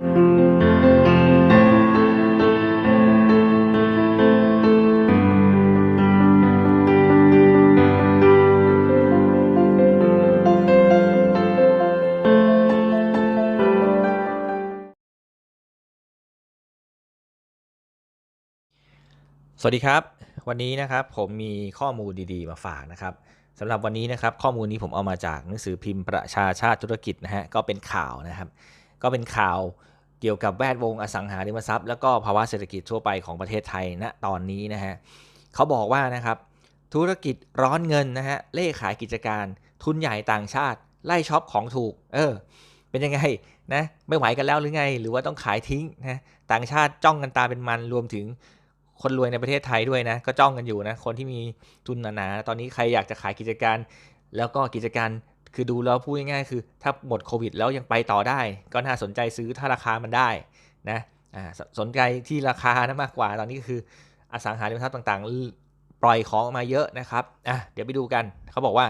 สวัสดีครับ วันนี้นะครับผมมีข้อมูลดีๆ มาฝากนะครับสำหรับวันนี้นะครับข้อมูลนี้ผมเอามาจากหนังสือพิมพ์ประชาชาติธุรกิจนะฮะก็เป็นข่าวนะครับ ก็เป็นข่าว เกี่ยวกับแวดวงอสังหาริมทรัพย์ แล้วก็ภาวะเศรษฐกิจทั่วไปของประเทศไทยณตอนนี้นะฮะเขาบอกว่านะครับธุรกิจร้อนเงินนะฮะเล่ขายกิจการทุนใหญ่ต่างชาติ ไล่ช็อปของถูก เออ เป็นยังไงนะไม่ไหวกันแล้วหรือไง หรือว่าต้องขายทิ้งนะต่างชาติจ้องกันตาเป็นมันรวมถึงคนรวยในประเทศไทยด้วยนะ ก็จ้องกันอยู่นะ คนที่มีทุนหนาๆตอนนี้ใครอยากจะขายกิจการ แล้วก็กิจการ คือดูแล้วพูดง่ายๆคือ ถ้าหมดโควิดแล้วยังไปต่อได้ ก็น่าสนใจซื้อถ้าราคามันได้นะอ่าสสนใจที่ราคานะมากกว่าตอนนี้คืออสังหาริมทรัพย์ต่างๆ ปล่อยของออกมาเยอะนะครับอะเดี๋ยวไปดูกันเขาบอกว่า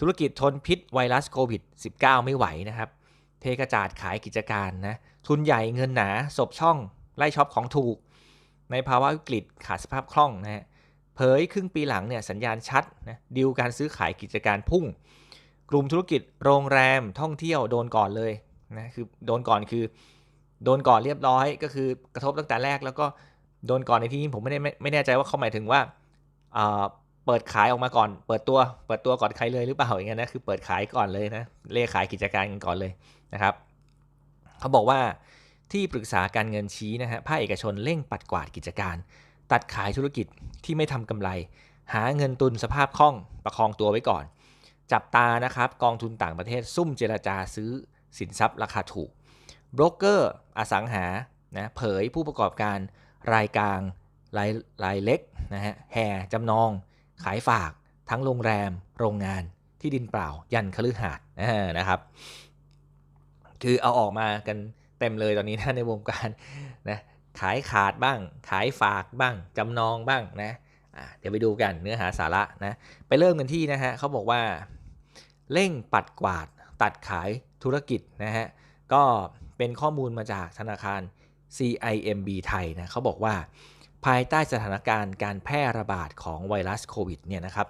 ธุรกิจทนพิษไวรัสโควิด -19 ไม่ไหวนะครับ เทกระจาดขายกิจการนะทุนใหญ่เงินหนาศพช่อง ไล่ช็อปของถูก ในภาวะวิกฤตขาดสภาพคล่องนะฮะเผยครึ่งปีหลังเนี่ยสัญญาณชัดนะดีลการซื้อขายกิจการพุ่ง กลุ่มธุรกิจโรงแรมท่องเที่ยวโดนก่อนเลยนะคือโดนก่อนคือ โดนก่อนเรียบร้อย ก็คือกระทบตั้งแต่แรก แล้วก็โดนก่อนในที่นี้ผมไม่ได้ไม่ไม่แน่ใจว่าเขาหมายถึงว่าอ่าเปิดขายออกมาก่อน เปิดตัว เปิดตัวก่อนใครเลยหรือเปล่าอย่างเงี้ยนะ คือเปิดขายก่อนเลยนะ เลขขายกิจการกันก่อนเลยนะครับ เขาบอกว่าที่ปรึกษาการเงินชี้นะฮะ ภาคเอกชนเร่งปัดกวาดกิจการ ตัดขายธุรกิจที่ไม่ทำกำไร หาเงินตุนสภาพคล่องประคองตัวไว้ก่อน จับตานะครับกองทุนต่างประเทศซุ่มเจราจาซื้อสินทรัพย์ราคาถูกโบรกเกอร์อสังหานะเผยผู้ประกอบการรายกลางรายรายเล็กนะฮะแห่จำนอง ขายฝาก ทั้งโรงแรม โรงงานที่ดินเปล่า ยันคฤหาสน์นะครับ คือเอาออกมากันเต็มเลยตอนนี้นะในวงการนะขายขาดบ้าง ขายฝากบ้าง จำนองบ้างนะะเดี๋ยวไปดูกันเนื้อหาสาระนะ ไปเริ่มกันที่นะฮะเขาบอกว่า เร่งปัดกวาดตัดขายธุรกิจนะฮะ ก็เป็นข้อมูลมาจากธนาคาร CIMB ไทยนะเขาบอกว่าภายใต้สถานการณ์การแพร่ระบาดของไวรัสโควิดเนี่ยนะครับ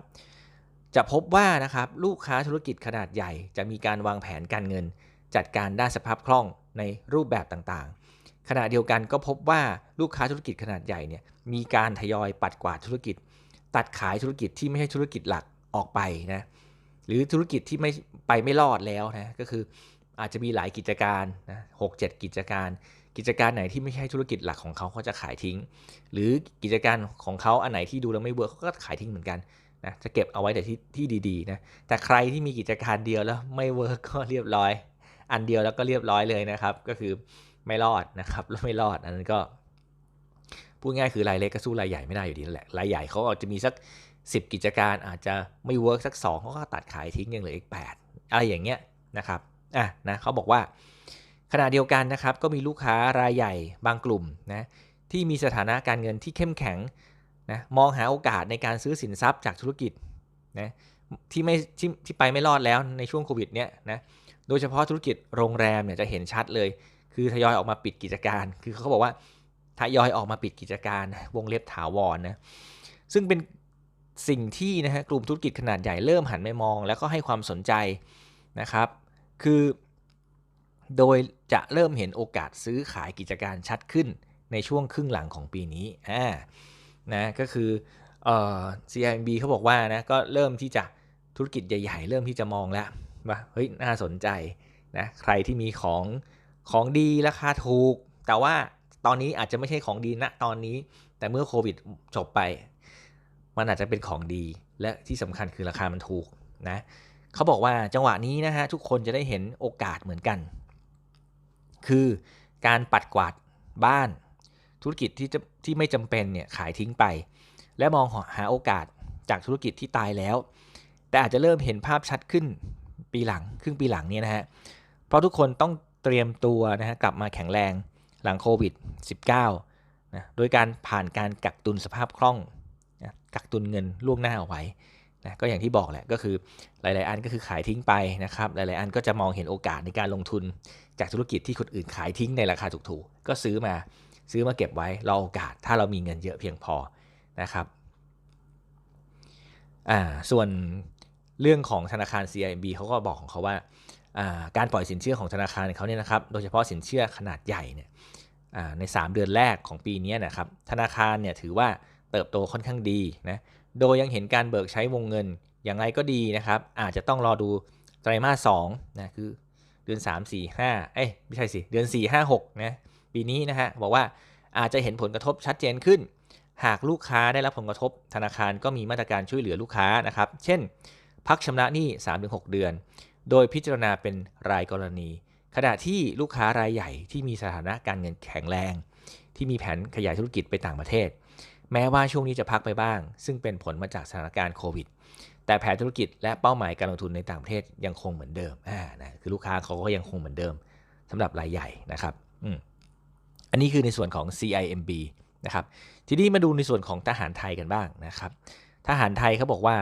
จะพบว่านะครับลูกค้าธุรกิจขนาดใหญ่ จะมีการวางแผนการเงิน จัดการด้านสภาพคล่องในรูปแบบต่างๆ ขณะเดียวกันก็พบว่าลูกค้าธุรกิจขนาดใหญ่เนี่ยมีการทยอยปัดกวาดธุรกิจ ตัดขายธุรกิจที่ไม่ใช่ธุรกิจหลักออกไปนะ หรือธุรกิจที่ไม่ไปไม่รอดแล้วนะก็คืออาจจะมีหลายกิจการนะหกเจ็ดกิจการ กิจการไหนที่ไม่ใช่ธุรกิจหลักของเขาเขาจะขายทิ้ง หรือกิจการของเขาอันไหนที่ดูแล้วไม่เวิร์กเขาก็ขายทิ้งเหมือนกันนะจะเก็บเอาไว้แต่ที่ที่ดีๆนะแต่ใครที่มีกิจการเดียวแล้วไม่เวิร์กก็เรียบร้อย อันเดียวแล้วก็เรียบร้อยเลยนะครับ ก็คือไม่รอดนะครับแล้วไม่รอดอันนั้นก็พูดง่ายคือรายเล็กก็สู้รายใหญ่ไม่ได้อยู่ดีนั่นแหละรายใหญ่เขาอาจจะมีสัก 10 กิจการอาจจะไม่เวิร์กสัก2เขาก็ตัดขายทิ้งยังเหลืออีก 8 อะไรอย่างเงี้ยนะครับอะนะเขาบอกว่าขณะเดียวกันนะครับก็มีลูกค้ารายใหญ่บางกลุ่มนะที่มีสถานะการเงินที่เข้มแข็งนะมองหาโอกาสในการซื้อสินทรัพย์จากธุรกิจนะที่ไม่ที่ที่ไปไม่รอดแล้วในช่วงโควิดเนี่ยนะโดยเฉพาะธุรกิจโรงแรมเนี่ยจะเห็นชัดเลย คือทยอยออกมาปิดกิจการ คือเขาบอกว่าทยอยออกมาปิดกิจการวงเล็บถาวรนะซึ่งเป็น สิ่งที่นะฮะกลุ่มธุรกิจขนาดใหญ่เริ่มหันไปมอง แล้วก็ให้ความสนใจนะครับ คือ โดยจะเริ่มเห็นโอกาสซื้อขายกิจการชัดขึ้นในช่วงครึ่งหลังของปีนี้อ่านะก็คือเอ่อ CIMB เขาบอกว่านะก็เริ่มที่จะธุรกิจใหญ่ ๆ เริ่มที่จะมองแล้วว่าเฮ้ยน่าสนใจนะใครที่มีของของดีราคาถูก แต่ว่าตอนนี้อาจจะไม่ใช่ของดีณตอนนี้ แต่เมื่อโควิดจบไป มันอาจจะเป็นของดีและที่สำคัญคือราคามันถูกนะเขาบอกว่าจังหวะนี้นะฮะทุกคนจะได้เห็นโอกาสเหมือนกัน คือการปัดกวาดบ้านธุรกิจที่จะที่ไม่จำเป็นเนี่ยขายทิ้งไป และมองหาโอกาสจากธุรกิจที่ตายแล้ว แต่อาจจะเริ่มเห็นภาพชัดขึ้นปีหลังครึ่งปีหลังเนี่ยนะฮะเพราะทุกคนต้องเตรียมตัวนะฮะกลับมาแข็งแรงหลังโควิด -19 นะโดยการผ่านการกักตุนสภาพคล่อง กักตุนเงินล่วงหน้าเอาไว้นะก็อย่างที่บอกแหละก็คือหลาย ๆ อันก็คือขายทิ้งไปนะครับหลาย ๆ อันก็จะมองเห็นโอกาสในการลงทุนจากธุรกิจที่คนอื่นขายทิ้งในราคาถูก ๆ ก็ซื้อมาซื้อมาเก็บไว้รอโอกาสถ้าเรามีเงินเยอะเพียงพอนะครับอ่าส่วนเรื่องของธนาคาร CIMB เขาก็บอกของเขาว่าการปล่อยสินเชื่อของธนาคารเขาเนี่ยนะครับ โดยเฉพาะสินเชื่อขนาดใหญ่เนี่ยใน 3 เดือนแรกของปีนี้นะครับ ธนาคารเนี่ยถือว่า เติบโตค่อนข้างดีนะโดยยังเห็นการเบิกใช้วงเงินอย่างไรก็ดีนะครับ อาจจะต้องรอดูไตรมาส2นะคือเดือน 3 4 5 เอ้ยไม่ใช่สิ เดือน 4 5 6นะปีนี้นะฮะบอกว่าอาจจะเห็นผลกระทบชัดเจนขึ้น หากลูกค้าได้รับผลกระทบธนาคารก็มีมาตรการช่วยเหลือลูกค้านะครับ เช่น พักชำระหนี้ 3-6 เดือน โดยพิจารณาเป็นรายกรณี ขณะที่ลูกค้ารายใหญ่ที่มีสถานะการเงินแข็งแรง ที่มีแผนขยายธุรกิจไปต่างประเทศ แม้ว่าช่วงนี้จะพักไปบ้าง ซึ่งเป็นผลมาจากสถานการณ์โควิด แต่แผนธุรกิจและเป้าหมายการลงทุนในต่างประเทศยังคงเหมือนเดิมอ่านะคือลูกค้าเขาก็ยังคงเหมือนเดิมสำหรับรายใหญ่นะครับอืมอันนี้คือในส่วนของ CIMB นะครับทีนี้มาดูในส่วนของทหารไทยกันบ้างนะครับ ทหารไทยเขาบอกว่า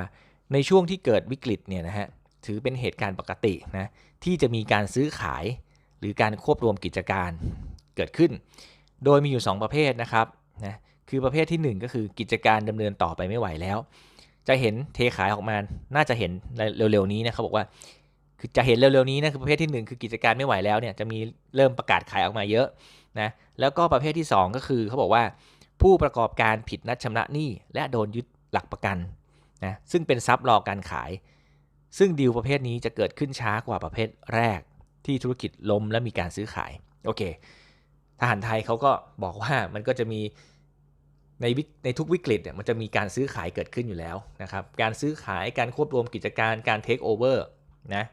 ในช่วงที่เกิดวิกฤตเนี่ยนะฮะถือเป็นเหตุการณ์ปกตินะที่จะมีการซื้อขายหรือการควบรวมกิจการเกิดขึ้น โดยมีอยู่ 2 ประเภทนะครับนะ คือประเภทที่ 1 ก็คือกิจการดำเนินต่อไปไม่ไหวแล้ว จะเห็นเทขายออกมา น่าจะเห็นเร็วๆนี้นะเขาบอกว่าคือจะเห็นเร็วๆนี้นะคือประเภทที่ 1 คือกิจการไม่ไหวแล้วเนี่ยจะมีเริ่มประกาศขายออกมาเยอะนะแล้วก็ประเภทที่ 2 ก็คือเขาบอกว่า ผู้ประกอบการผิดนัดชำระหนี้และโดนยึดหลักประกันนะซึ่งเป็นทรัพย์รอการขาย ซึ่งดีลประเภทนี้จะเกิดขึ้นช้ากว่าประเภทแรกที่ธุรกิจล้มและมีการซื้อขายโอเคทหารไทยเขาก็บอกว่ามันก็จะมี ในในทุกวิกฤตเนี่ยมันจะมีการซื้อขายเกิดขึ้นอยู่แล้วนะครับ การซื้อขายการควบรวมกิจการการเทคโอเวอร์นะ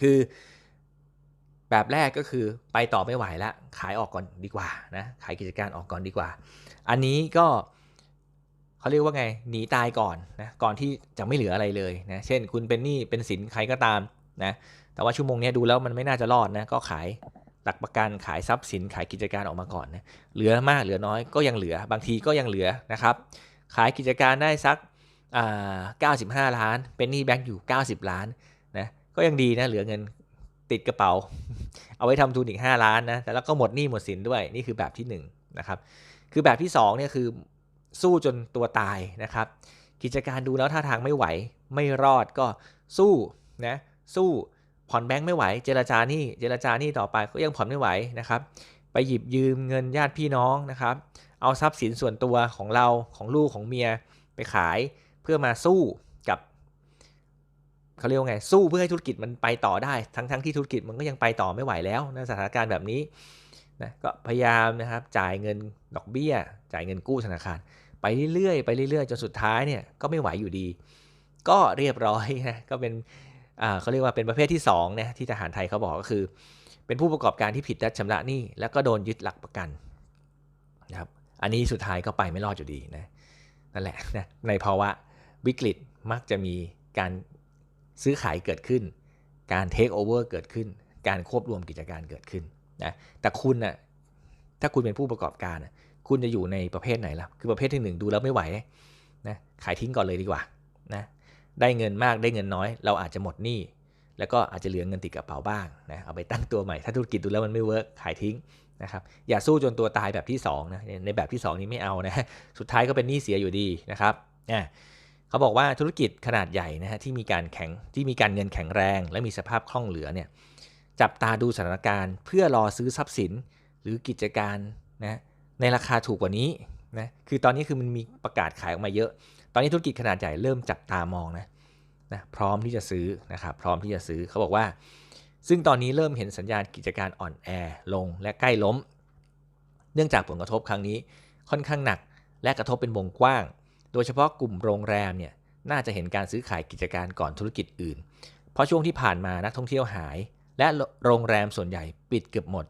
คือแบบแรกก็คือไปต่อไม่ไหวแล้วขายออกก่อนดีกว่านะขายกิจการออกก่อนดีกว่า อันนี้ก็เขาเรียกว่าไงหนีตายก่อนนะก่อนที่จะไม่เหลืออะไรเลยนะเช่น คุณเป็นหนี้เป็นสินใครก็ตามนะแต่ว่าชั่วโมงนี้ดูแล้วมันไม่น่าจะรอดนะก็ขาย หลักประกันขายทรัพย์สินขายกิจการออกมาก่อนนะเหลือมากเหลือน้อยก็ยังเหลือบางทีก็ยังเหลือนะครับ ขายกิจการได้สัก95ล้าน เป็นหนี้แบงก์อยู่ 90 ล้านนะก็ยังดีนะเหลือเงินติดกระเป๋า เอาไว้ทำทุนอีก 5 ล้านนะแต่แล้วก็หมดหนี้หมดสินด้วยนี่คือแบบที่1นนะครับคือแบบที่2เนี่ยคือสู้จนตัวตายนะครับ กิจการดูแล้วท่าทางไม่ไหวไม่รอดก็สู้นะสู้ ผ่อนแบงค์ไม่ไหว เจรจานี่เจรจานี่ต่อไปก็ยังผ่อนไม่ไหวนะครับ ไปหยิบยืมเงินญาติพี่น้องนะครับ เอาทรัพย์สินส่วนตัวของเราของลูกของเมียไปขายเพื่อมาสู้กับเขาเรียกว่าไงสู้เพื่อให้ธุรกิจมันไปต่อได้ ทั้งๆทที่ธุรกิจมันก็ยังไปต่อไม่ไหวแล้วในสถานการณ์แบบนี้นะก็พยายามนะครับจ่ายเงินดอกเบี้ย จ่ายเงินกู้ธนาคาร ไปเรื่อยๆไปเรื่อยๆจนสุดท้ายเนี่ยก็ไม่ไหวอยู่ดี ก็เรียบร้อยนะก็เป็น เขาเรียกว่าเป็นประเภทที่2เนี่ยที่ทหารไทยเขาบอกก็คือ เป็นผู้ประกอบการที่ผิดนัดชำระหนี้แล้วก็โดนยึดหลักประกันนะครับอันนี้สุดท้ายก็ไปไม่รอดอยู่ดีนะนั่นแหละนะในภาวะวิกฤตมักจะมีการซื้อขายเกิดขึ้น การเทคโอเวอร์เกิดขึ้น การควบรวมกิจการเกิดขึ้นนะแต่คุณนะ่ะถ้าคุณเป็นผู้ประกอบการนะคุณจะอยู่ในประเภทไหนล่ะ คือประเภทที่ 1 ดูแล้วไม่ไหวนะขายทิ้งก่อนเลยดีกว่านะ ได้เงินมากได้เงินน้อย เราอาจจะหมดหนี้แล้วก็อาจจะเหลือเงินติดกระเป๋าบ้างนะเอาไปตั้งตัวใหม่ถ้าธุรกิจดูแล้วมันไม่เวิร์กขายทิ้งนะครับอย่าสู้จนตัวตายแบบที่2นะในแบบที่ 2 นี้ไม่เอานะสุดท้ายก็เป็นหนี้เสียอยู่ดีนะครับเนี่ยเขาบอกว่าธุรกิจขนาดใหญ่นะฮะที่มีการแข็งที่มีการเงินแข็งแรง และมีสภาพคล่องเหลือเนี่ยจับตาดูสถานการณ์ เพื่อรอซื้อทรัพย์สินหรือกิจการนะในราคาถูกกว่านี้นะคือตอนนี้คือมันมีประกาศขายออกมาเยอะ ตอนนี้ธุรกิจขนาดใหญ่เริ่มจับตามองนะนะพร้อมที่จะซื้อนะครับพร้อมที่จะซื้อเขาบอกว่า ซึ่งตอนนี้เริ่มเห็นสัญญาณกิจการอ่อนแอลงและใกล้ล้ม เนื่องจากผลกระทบครั้งนี้ค่อนข้างหนัก และกระทบเป็นวงกว้าง โดยเฉพาะกลุ่มโรงแรมเนี่ยน่าจะเห็นการซื้อขายกิจการก่อนธุรกิจอื่น เพราะช่วงที่ผ่านมานักท่องเที่ยวหาย และโรงแรมส่วนใหญ่ปิดเกือบหมด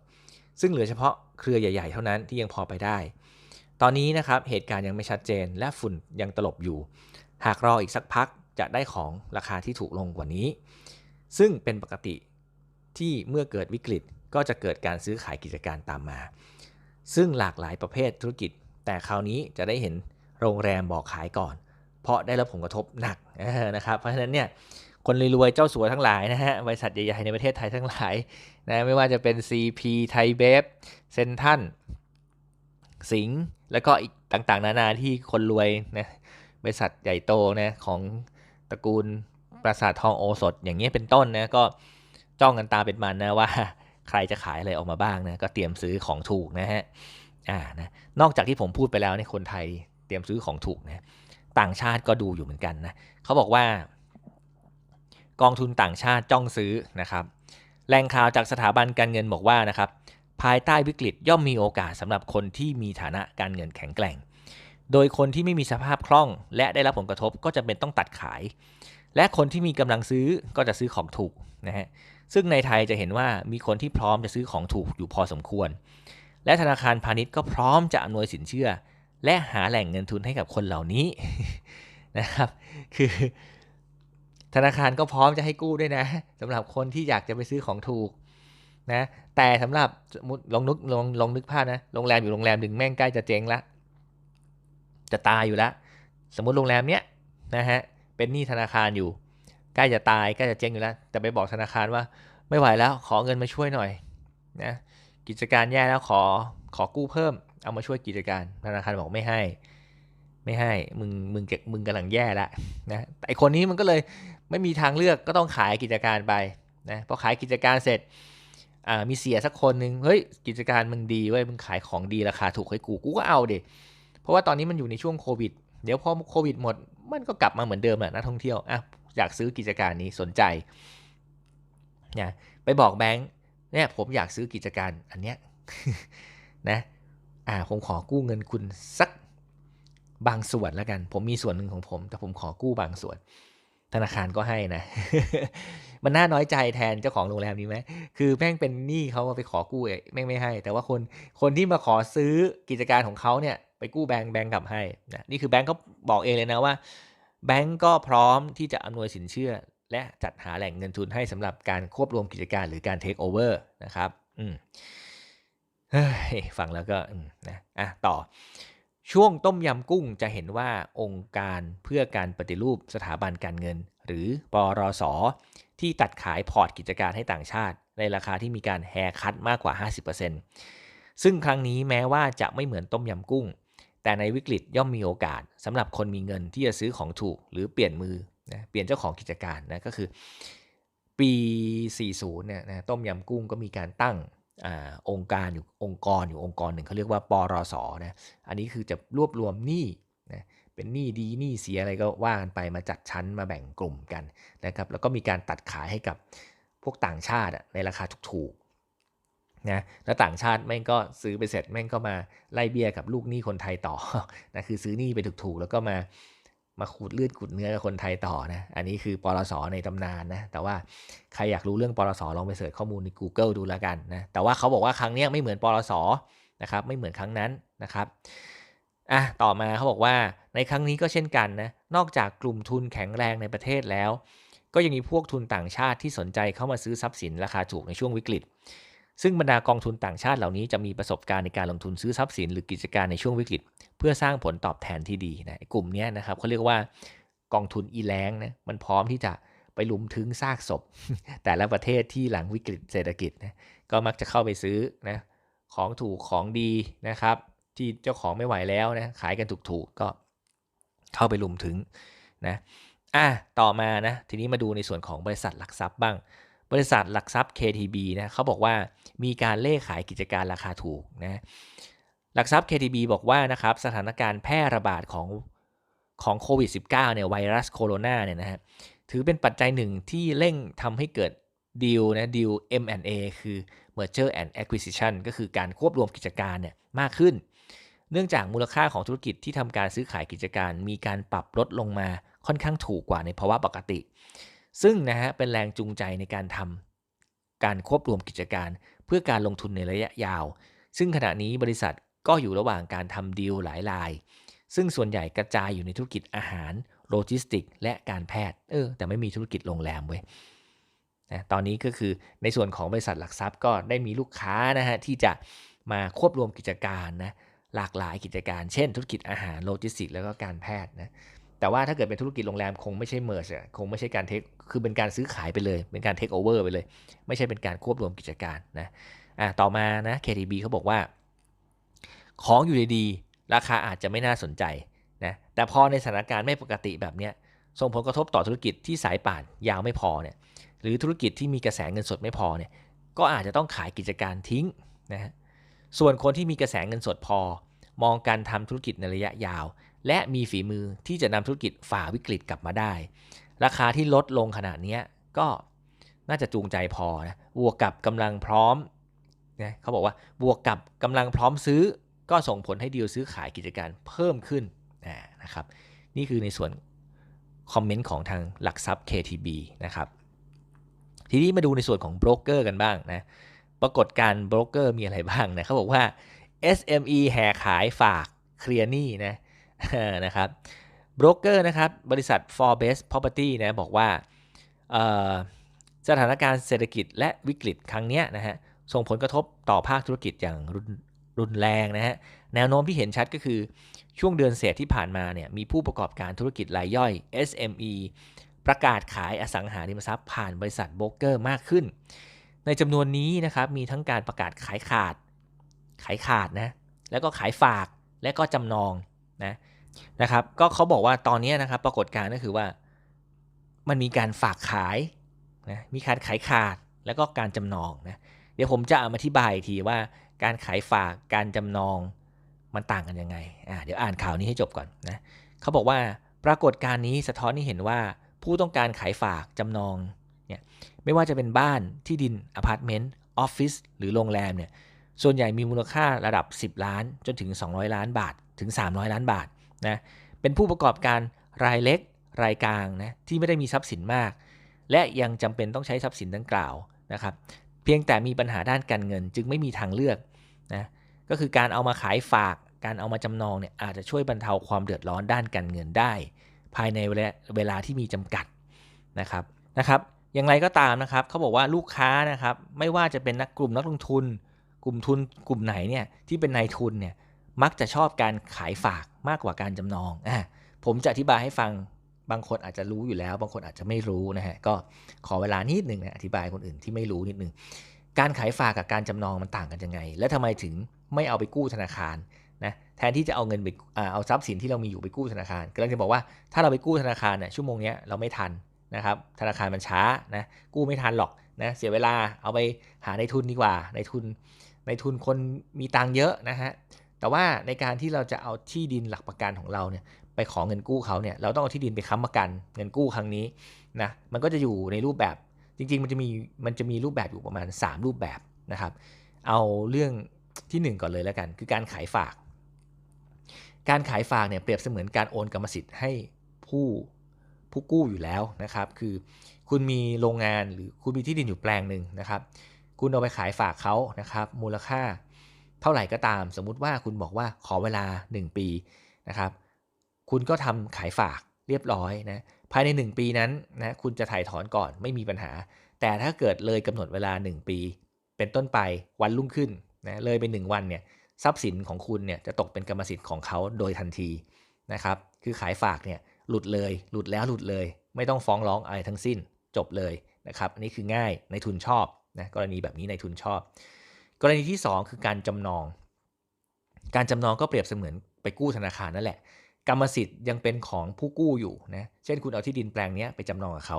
ซึ่งเหลือเฉพาะเครือใหญ่ ๆ เท่านั้นที่ยังพอไปได้ ตอนนี้นะครับเหตุการณ์ยังไม่ชัดเจนและฝุ่นยังตลบอยู่ หากรออีกสักพักจะได้ของราคาที่ถูกลงกว่านี้ ซึ่งเป็นปกติที่เมื่อเกิดวิกฤตก็จะเกิดการซื้อขายกิจการตามมา ซึ่งหลากหลายประเภทธุรกิจ แต่คราวนี้จะได้เห็นโรงแรมบอกขายก่อน เพราะได้รับผลกระทบหนักนะครับ เพราะฉะนั้นเนี่ยคนรวยๆเจ้าสัวทั้งหลายนะฮะบริษัทใหญ่ๆในประเทศไทยทั้งหลายนะไม่ว่าจะเป็น CP ไทยเบฟเซนทัน สิงห์แล้วก็อีกต่างๆ นานาที่คนรวยนะบริษัทใหญ่โตนะของตระกูลปราสาททองโอสถอย่างเงี้ยเป็นต้นนะก็จ้องกันตาเป็นมันนะว่าใครจะขายอะไรออกมาบ้างนะก็เตรียมซื้อของถูกนะฮะอ่านะนอกจากที่ผมพูดไปแล้วในคนไทยเตรียมซื้อของถูกนะต่างชาติก็ดูอยู่เหมือนกันนะเขาบอกว่ากองทุนต่างชาติจ้องซื้อนะครับแหล่งข่าวจากสถาบันการเงินบอกว่านะครับ ภายใต้วิกฤตย่อมมีโอกาสสำหรับคนที่มีฐานะการเงินแข็งแกร่ง โดยคนที่ไม่มีสภาพคล่อง และได้รับผลกระทบก็จะเป็นต้องตัดขาย และคนที่มีกำลังซื้อก็จะซื้อของถูกนะฮะซึ่งในไทยจะเห็นว่ามีคนที่พร้อมจะซื้อของถูกอยู่พอสมควร และธนาคารพาณิชย์ก็พร้อมจะอำนวยสินเชื่อ และหาแหล่งเงินทุนให้กับคนเหล่านี้นะครับ คือธนาคารก็พร้อมจะให้กู้ด้วยนะสำหรับคนที่อยากจะไปซื้อของถูก นะแต่สำหรับมมติลองนึกลองลองนึกภาพนะโรงแรมอยู่โรงแรมหนึ่งแม่งใกล้จะเจ๊งละ จะตายอยู่แล้วสมมติโรงแรมเนี้ยนะฮะเป็นหนี้ธนาคารอยู่ ใกล้จะตายใกล้จะเจ๊งอยู่แล้วแต่ไปบอกธนาคารว่าไม่ไหวแล้วขอเงินมาช่วยหน่อยนะกิจการแย่แล้วขอขอกู้เพิ่ม เอามาช่วยกิจการธนาคารบอกไม่ให้ ไม่ให้มึงมึงเก็บมึงกำลังแย่ละนะแต่ไอคนนี้มันก็เลยไม่มีทางเลือกก็ต้องขายกิจการไปนะพอขายกิจการเสร็จ อ่ามีเสียสักคนหนึ่งเฮ้ยกิจการมึงดีเว้ยมึงขายของดีราคาถูกให้กูกูก็เอาเด็เพราะว่าตอนนี้มันอยู่ในช่วงโควิด เดี๋ยวพอโควิดหมด มันก็กลับมาเหมือนเดิมแหละนักท่องเที่ยวอะอยากซื้อกิจการนี้สนใจนะไปบอกแบงค์เนี่ยผมอยากซื้อกิจการอันเนี้ยนะอ่าผมขอกู้เงินคุณสักบางส่วนแล้วกัน ผมมีส่วนหนึ่งของผม แต่ผมขอกู้บางส่วน ธนาคารก็ให้นะ มันน่าน้อยใจแทนเจ้าของโรงแรมนี้ไหม คือแม่งเป็นหนี้เขาไปขอกู้แม่งไม่ให้ แต่ว่าคนคนที่มาขอซื้อกิจการของเขาเนี่ย ไปกู้แบงก์แบงก์กลับให้นะนี่คือแบงก์เขาบอกเองเลยนะว่า แบงก์ก็พร้อมที่จะอำนวยสินเชื่อ และจัดหาแหล่งเงินทุนให้สำหรับการควบรวมกิจการหรือการเทคโอเวอร์นะครับ อืมเฮ้ยฟังแล้วก็นะอะต่อ ช่วงต้มยำกุ้งจะเห็นว่าองค์การเพื่อการปฏิรูปสถาบันการเงิน หรือปรอสที่ตัดขายพอร์ตกิจการให้ต่างชาติ ในราคาที่มีการแฮร์คัตมากกว่า 50%ซึ่งครั้งนี้แม้ว่าจะไม่เหมือนต้มยำกุ้ง แต่ในวิกฤตย่อมมีโอกาสสำหรับคนมีเงินที่จะซื้อของถูก หรือเปลี่ยนมือนะเปลี่ยนเจ้าของกิจการนะก็คือ ปี 40เนี่ยนะต้มยำกุ้งก็มีการตั้ง อองค์การอยู่องค์กรอยู่องค์กรหนึ่งเขาเรียกว่าปรสนะอันนี้คือจะรวบรวมหนี้นะเป็นหนี้ดีหนี้เสียอะไรก็ว่ากันไปมาจัดชั้นมาแบ่งกลุ่มกันนะครับแล้วก็มีการตัดขายให้กับพวกต่างชาติในราคาถูกๆนะแล้วต่างชาติแม่งก็ซื้อไปเสร็จแม่งก็มาไล่เบี้ยกับลูกหนี้คนไทยต่อนะคือซื้อหนี้ไปถูกๆแล้วก็มา มาขูดเลือดขูดเนื้อกับคนไทยต่อนะ อันนี้คือปรสในตำนานนะ แต่ว่าใครอยากรู้เรื่องปรสลองไปเสิร์ชข้อมูลใน Google ดูแล้วกันนะ แต่ว่าเขาบอกว่าครั้งนี้ไม่เหมือนปรสนะครับ ไม่เหมือนครั้งนั้นนะครับ อะ ต่อมาเขาบอกว่าในครั้งนี้ก็เช่นกันนะ นอกจากกลุ่มทุนแข็งแรงในประเทศแล้ว ก็ยังมีพวกทุนต่างชาติที่สนใจเข้ามาซื้อทรัพย์สินราคาถูกในช่วงวิกฤต ซึ่งบรรดากองทุนต่างชาติเหล่านี้จะมีประสบการณ์ในการลงทุนซื้อทรัพย์สินหรือกิจการในช่วงวิกฤต เพื่อสร้างผลตอบแทนที่ดีนะกลุ่มนี้นะครับเขาเรียกว่ากองทุนอีแรงนะมันพร้อมที่จะไปลุมถึงซากศพ แต่ละประเทศที่หลังวิกฤตเศรษฐกิจนะก็มักจะเข้าไปซื้อนะของถูกของดีนะครับ ที่เจ้าของไม่ไหวแล้วนะขายกันถูกๆก็เข้าไปลุมถึงนะอะต่อมานะทีนี้มาดูในส่วนของบริษัทหลักทรัพย์บ้าง บริษัทหลักทรัพย์ KTB นะเขาบอกว่ามีการเล่ขายกิจการราคาถูกนะหลักทรัพย์ KTB บอกว่านะครับสถานการณ์แพร่ระบาดของของโควิด -19 เนี่ยไวรัสโคโรนาเนี่ยนะฮะถือเป็นปัจจัยหนึ่งที่เร่งทำให้เกิดดีลนะดีล M&A คือ Merger and Acquisition ก็คือการควบรวมกิจการเนี่ยมากขึ้น เนื่องจากมูลค่าของธุรกิจที่ทำการซื้อขายกิจการ มีการปรับลดลงมาค่อนข้างถูกกว่าในภาวะปกติ ซึ่งนะฮะเป็นแรงจูงใจในการทำการควบรวมกิจการ เพื่อการลงทุนในระยะยาว ซึ่งขณะนี้บริษัทก็อยู่ระหว่างการทำดีลหลายราย ซึ่งส่วนใหญ่กระจายอยู่ในธุรกิจอาหาร โลจิสติก และการแพทย์เออแต่ไม่มีธุรกิจโรงแรมเว้ยนะตอนนี้ก็คือในส่วนของบริษัทหลักทรัพย์ก็ได้มีลูกค้านะฮะที่จะมาควบรวมกิจการนะหลากหลายกิจการ เช่น ธุรกิจอาหารโลจิสติก แล้วก็การแพทย์นะ แต่ว่าถ้าเกิดเป็นธุรกิจโรงแรมคงไม่ใช่เมอร์สคงไม่ใช่การเทคคือเป็นการซื้อขายไปเลย เป็นการเทคโอเวอร์ไปเลย ไม่ใช่เป็นการควบรวมกิจการนะอะต่อมานะ KTB เขาบอกว่า ของอยู่ดีๆราคาอาจจะไม่น่าสนใจนะแต่พอในสถานการณ์ไม่ปกติแบบเนี้ยส่งผลกระทบต่อธุรกิจที่สายป่านยาวไม่พอเนี่ยหรือธุรกิจที่มีกระแสเงินสดไม่พอเนี่ยก็อาจจะต้องขายกิจการทิ้งนะฮะส่วนคนที่มีกระแสเงินสดพอ มองการทำธุรกิจในระยะยาว และมีฝีมือที่จะนำธุรกิจฝ่าวิกฤตกลับมาได้ ราคาที่ลดลงขนาดนี้ก็น่าจะจูงใจพอนะบวกกับกำลังพร้อมนะเขาบอกว่าบวกกับกำลังพร้อมซื้อ ก็ส่งผลให้ดีลซื้อขายกิจการเพิ่มขึ้นนะครับ นี่คือในส่วนคอมเมนต์ของทางหลักทรัพย์ KTB นะครับ ทีนี้มาดูในส่วนของโบรกเกอร์กันบ้างนะ ปรากฏการโบรกเกอร์มีอะไรบ้างนะเขาบอกว่า SME แห่ขายฝากเคลียร์หนี้นะ นะครับบรกเกอร์นะครับบริษัท Forbes Property นะบอกว่าสถานการณ์เศรษฐกิจและวิกฤตครั้งนี้นะฮะส่งผลกระทบต่อภาคธุรกิจอย่างรุนรุนแรงนะฮะแนวโน้มที่เห็นชัดก็คือช่วงเดือนเศษที่ผ่านมาเนี่ยมีผู้ประกอบการธุรกิจรายย่อย SME ประกาศขายอสังหาริมทรัพย์ผ่านบริษัทโบรกเกอร์มากขึ้น ในจำนวนนี้นะครับมีทั้งการประกาศขายขาด ขายขาดนะแล้วก็ขายฝากและก็จำนองนะ นะครับ ก็เขาบอกว่าตอนนี้นะครับ ปรากฏการณ์ก็คือว่า มันมีการฝากขายนะมีการขายขาดแล้วก็การจำนองนะเดี๋ยวผมจะอามาอธิบายทีว่าการขายฝากการจำนองมันต่างกันยังไงอ่าเดี๋ยวอ่านข่าวนี้ให้จบก่อนนะเขาบอกว่าปรากฏการณ์นี้สะท้อนให้เห็นว่าผู้ต้องการขายฝากจำนองเนี่ยไม่ว่าจะเป็นบ้านที่ดินอพาร์ตเมนต์ออฟฟิศหรือโรงแรมเนี่ยส่วนใหญ่มีมูลค่าระดับ 10 ล้านจนถึง 200 ล้านบาทถึง 300 ล้านบาท นะเป็นผู้ประกอบการรายเล็กรายกลางนะที่ไม่ได้มีทรัพย์สินมาก และยังจำเป็นต้องใช้ทรัพย์สินดังกล่าวนะครับ เพียงแต่มีปัญหาด้านการเงินจึงไม่มีทางเลือกนะก็คือการเอามาขายฝากการเอามาจำนองเนี่ยอาจจะช่วยบรรเทาความเดือดร้อนด้านการเงินได้ ภายในเวลาที่มีจำกัดนะครับนะครับอย่างไรก็ตามนะครับเขาบอกว่าลูกค้านะครับไม่ว่าจะเป็นนักกลุ่มนักลงทุน กลุ่มทุนกลุ่มไหนเนี่ยที่เป็นนายทุนเนี่ยมักจะชอบการขายฝาก มากกว่าการจำนองอะผมจะอธิบายให้ฟังบางคนอาจจะรู้อยู่แล้ว บางคนอาจจะไม่รู้นะฮะก็ขอเวลานิดหนึ่งนะอธิบายคนอื่นที่ไม่รู้นิดหนึ่งการขายฝากกับการจำนองมันต่างกันยังไง และทำไมถึงไม่เอาไปกู้ธนาคารนะแทนที่จะเอาเงินไปเอาทรัพย์สินที่เรามีอยู่ไปกู้ธนาคารกำลังจะบอกว่าถ้าเราไปกู้ธนาคารเนี่ยชั่วโมงนี้เราไม่ทันนะครับธนาคารมันช้านะกู้ไม่ทันหรอกนะเสียเวลาเอาไปหาในทุนดีกว่าในทุนในทุนคนมีตังเยอะนะฮะ แต่ว่าในการที่เราจะเอาที่ดินหลักประกันของเราเนี่ยไปขอเงินกู้เขาเนี่ยเราต้องเอาที่ดินไปค้ำประกันเงินกู้ครั้งนี้นะมันก็จะอยู่ในรูปแบบจริงๆ มันจะมีมันจะมีรูปแบบอยู่ประมาณ 3 รูปแบบนะครับ เอาเรื่องที่ 1 ก่อนเลยแล้วกัน คือการขายฝาก การขายฝากเนี่ยเปรียบเสมือนการโอนกรรมสิทธิ์ให้ผู้ผู้กู้อยู่แล้วนะครับ คือคุณมีโรงงานหรือคุณมีที่ดินอยู่แปลงหนึ่งนะครับ คุณเอาไปขายฝากเขานะครับ มูลค่า เท่าไหร่ก็ตาม สมมุติว่าคุณบอกว่าขอเวลา 1 ปีนะครับ คุณก็ทำขายฝากเรียบร้อยนะภายใน 1 ปีนั้นนะคุณจะถ่ายถอนก่อนไม่มีปัญหา แต่ถ้าเกิดเลยกำหนดเวลา 1 ปี เป็นต้นไปวันรุ่งขึ้นนะเลยไป 1 วันเนี่ยทรัพย์สินของคุณเนี่ยจะตกเป็นกรรมสิทธิ์ของเขาโดยทันทีนะครับคือขายฝากเนี่ยหลุดเลย หลุดแล้วหลุดเลย ไม่ต้องฟ้องร้องอะไรทั้งสิ้นจบเลยนะครับ อันนี้คือง่ายในทุนชอบนะกรณีแบบนี้ในทุนชอบ กรณีที่ 2 คือการจำนอง การจำนองก็เปรียบเสมือนไปกู้ธนาคารนั่นแหละ กรรมสิทธิ์ยังเป็นของผู้กู้อยู่นะเช่นคุณเอาที่ดินแปลงนี้ไปจำนองกับเขา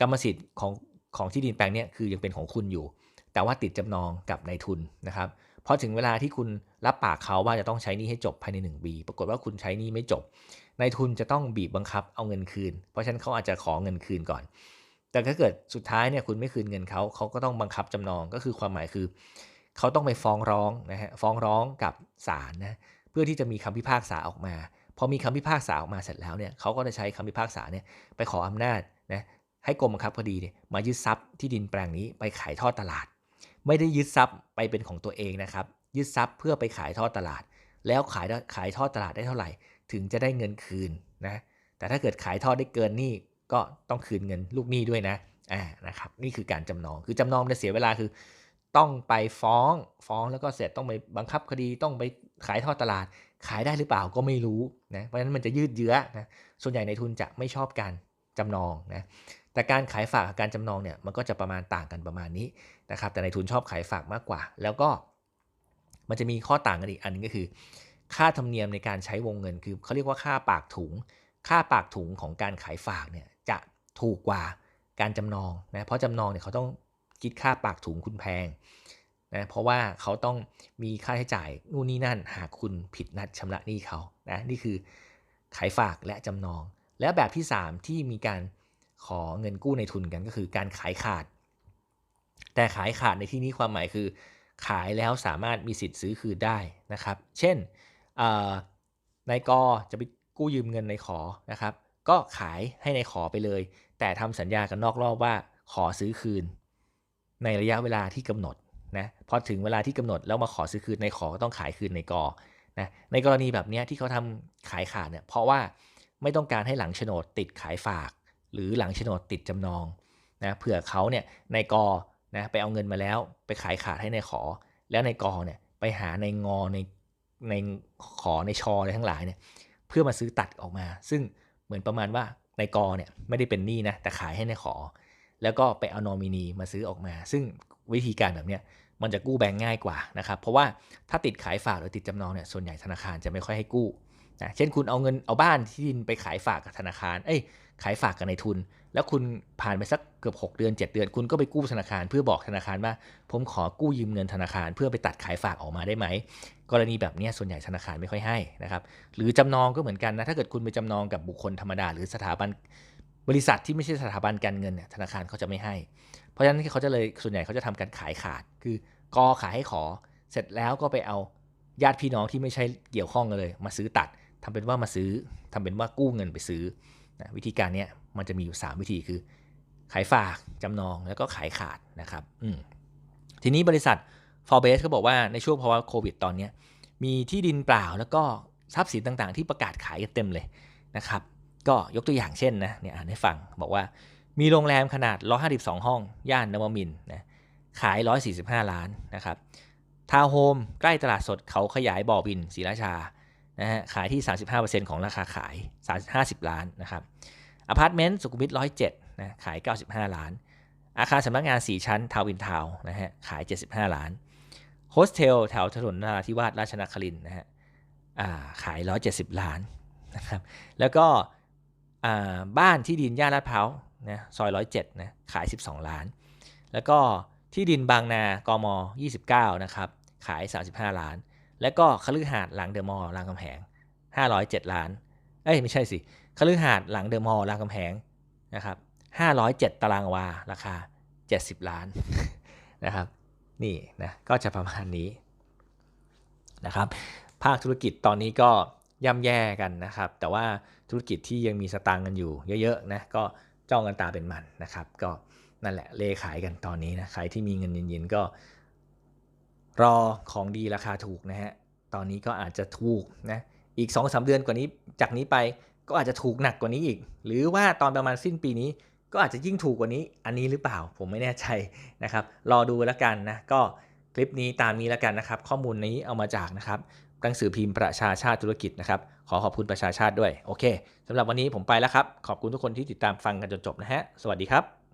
กรรมสิทธิ์ของของที่ดินแปลงนี้คือยังเป็นของคุณอยู่ แต่ว่าติดจำนองกับนายทุนนะครับพอถึงเวลาที่คุณรับปากเขาว่าจะต้องใช้นี้ให้จบภายใน 1 ปี ปรากฏว่าคุณใช้นี้ไม่จบนายทุนจะต้องบีบบังคับเอาเงินคืน เพราะฉะนั้นเขาอาจจะขอเงินคืนก่อน แต่ถ้าเกิดสุดท้ายเนี่ยคุณไม่คืนเงินเขาเขาก็ต้องบังคับจำนองก็คือความหมายคือ เขาต้องไปฟ้องร้องนะฮะฟ้องร้องกับศาลนะเพื่อที่จะมีคำพิพากษาออกมาพอมีคำพิพากษาออกมาเสร็จแล้วเนี่ยเขาก็จะใช้คำพิพากษาเนี่ยไปขออำนาจนะให้กรมบังคับคดีเนี่ยมายึดทรัพย์ที่ดินแปลงนี้ไปขายทอดตลาด ไม่ได้ยึดทรัพย์ไปเป็นของตัวเองนะครับ ยึดทรัพย์เพื่อไปขายทอดตลาด แล้วขายขายทอดตลาดได้เท่าไหร่ ถึงจะได้เงินคืนนะแต่ถ้าเกิดขายทอดได้เกินนี่ก็ต้องคืนเงินลูกหนี้ด้วยนะอ่านะครับนี่คือการจำนองคือจำนองจะเสียเวลาคือ ต้องไปฟ้องฟ้องแล้วก็เสร็จต้องไปบังคับคดีต้องไปขายทอดตลาด ขายได้หรือเปล่าก็ไม่รู้นะเพราะฉะนั้นมันจะยืดเยื้อนะส่วนใหญ่ในทุนจะไม่ชอบการจำนองนะแต่การขายฝากกับการจำนองเนี่ยมันก็จะประมาณต่างกันประมาณนี้นะครับแต่ในทุนชอบขายฝากมากกว่า แล้วก็มันจะมีข้อต่างกันอีกอันนึงก็คือ ค่าธรรมเนียมในการใช้วงเงินคือเขาเรียกว่าค่าปากถุง ค่าปากถุงของการขายฝากเนี่ยจะถูกกว่าการจำนองนะเพราะจำนองเนี่ยเขาต้อง คิดค่าปากถุงคุณแพงนะเพราะว่าเขาต้องมีค่าใช้จ่ายนู่นนี่นั่น หากคุณผิดนัดชำระหนี้เขานะนี่คือขายฝากและจำนอง และแบบที่ 3 ที่มีการขอเงินกู้ในทุนกันก็คือการขายขาด แต่ขายขาดในที่นี้ความหมายคือ ขายแล้วสามารถมีสิทธิ์ซื้อคืนได้นะครับ เช่นนายกจะไปกู้ยืมเงินในขอนะครับ ก็ขายให้ในขอไปเลย แต่ทำสัญญากันนอกรอบว่าขอซื้อคืน ในระยะเวลาที่กำหนดนะพอถึงเวลาที่กำหนดแล้วมาขอซื้อคืนในขอก็ต้องขายคืนในกอนะในกรณีแบบนี้ที่เขาทำขายขาดเนี่ยเพราะว่าไม่ต้องการให้หลังโฉนดติดขายฝาก หรือหลังโฉนดติดจำนองนะเผื่อเขาเนี่ยในกอนะไปเอาเงินมาแล้วไปขายขาดให้ในขอ แล้วในกอเนี่ยไปหาในงอในในขอในชออะไรทั้งหลายเนี่ยเพื่อมาซื้อตัดออกมา ซึ่งเหมือนประมาณว่าในกอเนี่ยไม่ได้เป็นหนี้นะแต่ขายให้ในขอ แล้วก็ไปเอานอมินีมาซื้อออกมา ซึ่งวิธีการแบบเนี้ยมันจะกู้แบงก์ง่ายกว่านะครับเพราะว่าถ้าติดขายฝากหรือติดจำนองเนี่ยส่วนใหญ่ธนาคารจะไม่ค่อยให้กู้นะเช่นคุณเอาเงินเอาบ้านที่ดินไปขายฝากกับธนาคาร เอ้ยขายฝากกับในทุน แล้วคุณผ่านไปสักเกือบ 6 เดือน 7 เดือน คุณก็ไปกู้ธนาคาร เพื่อบอกธนาคารว่า ผมขอกู้ยืมเงินธนาคาร เพื่อไปตัดขายฝากออกมาได้ไหม กรณีแบบนี้ส่วนใหญ่ธนาคารไม่ค่อยให้นะครับ หรือจำนองก็เหมือนกันนะ ถ้าเกิดคุณไปจำนองกับบุคคลธรรมดา หรือสถาบัน บริษัทที่ไม่ใช่สถาบันการเงินเนี่ยธนาคารเขาจะไม่ให้ เพราะฉะนั้นเขาจะเลยส่วนใหญ่เขาจะทำการขายขาด คือกอขายให้ขอ เสร็จแล้วก็ไปเอาญาติพี่น้องที่ไม่ใช่เกี่ยวข้องกันเลย มาซื้อตัดทำเป็นว่ามาซื้อทำเป็นว่ากู้เงินไปซื้อนะวิธีการนี้มันจะมีอยู่ 3 วิธีคือ ขายฝากจำนองแล้วก็ขายขาดนะครับทีนี้บริษัท f o r b a s e เขาบอกว่าในช่วงภาวะโควิดตอนนี้มีที่ดินเปล่าแล้วก็ทรัพย์สินต่างๆ ที่ประกาศขายกันเต็มเลยนะครับ ก็ยกตัวอย่างเช่นนะเนี่ยอ่านให้ฟังบอกว่ามีโรงแรมขนาด 152 ห้อง ย่านนวมินนะขาย 145 ล้านนะครับทาวน์โฮมใกล้ตลาดสดเขาขยายบ่อบินศรีราชานะฮะขายที่ 35%ของราคาขาย 50 ล้านนะครับอพาร์ตเมนต์สุขุมวิท 107นะขาย 95 ล้าน อาคารสำนักงาน 4 ชั้น ทาววินทาวนะฮะขาย 75 ล้านโฮสเทลแถวถนนนาราธิวาสราชนครินนะฮะขาย 170 ล้านนะครับแล้วก็ บ้านที่ดินย่านลาดพร้าวนะซอย107นะขาย 12 ล้าน แล้วก็ที่ดินบางนากม 29 นะครับ ขาย 35 ล้าน และก็คฤหาสน์หลังเดอะมอลล์รามคำแหง 507 ล้าน เอ้ยไม่ใช่สิคฤหาสน์หลังเดอะมอลล์รามคำแหงนะครับ507 ตารางวา ราคา 70 ล้านนะครับ นี่นะก็จะประมาณนี้นะครับ ภาคธุรกิจตอนนี้ก็ ย่ำแย่กันนะครับ แต่ว่าธุรกิจที่ยังมีสตางค์กันอยู่เยอะๆนะก็จ้องกันตาเป็นมันนะครับ ก็นั่นแหละเลขายกันตอนนี้นะใครที่มีเงินเย็นๆก็ รอของดีราคาถูกนะฮะตอนนี้ก็อาจจะถูกนะอีก2อสเดือนกว่านี้จากนี้ไปก็อาจจะถูกหนักกว่านี้อีก หรือว่าตอนประมาณสิ้นปีนี้ก็อาจจะยิ่งถูกกว่านี้อันนี้หรือเปล่าผมไม่แน่ใจนะครับ รอดูแล้วกันนะก็คลิปนี้ตามนี้แล้วกันนะครับ ข้อมูลนี้เอามาจากนะครับ หนังสือพิมพ์ประชาชาติธุรกิจนะครับ ขอขอบคุณประชาชาติด้วย โอเคสำหรับวันนี้ผมไปแล้วครับ ขอบคุณทุกคนที่ติดตามฟังกันจนจบนะฮะ สวัสดีครับ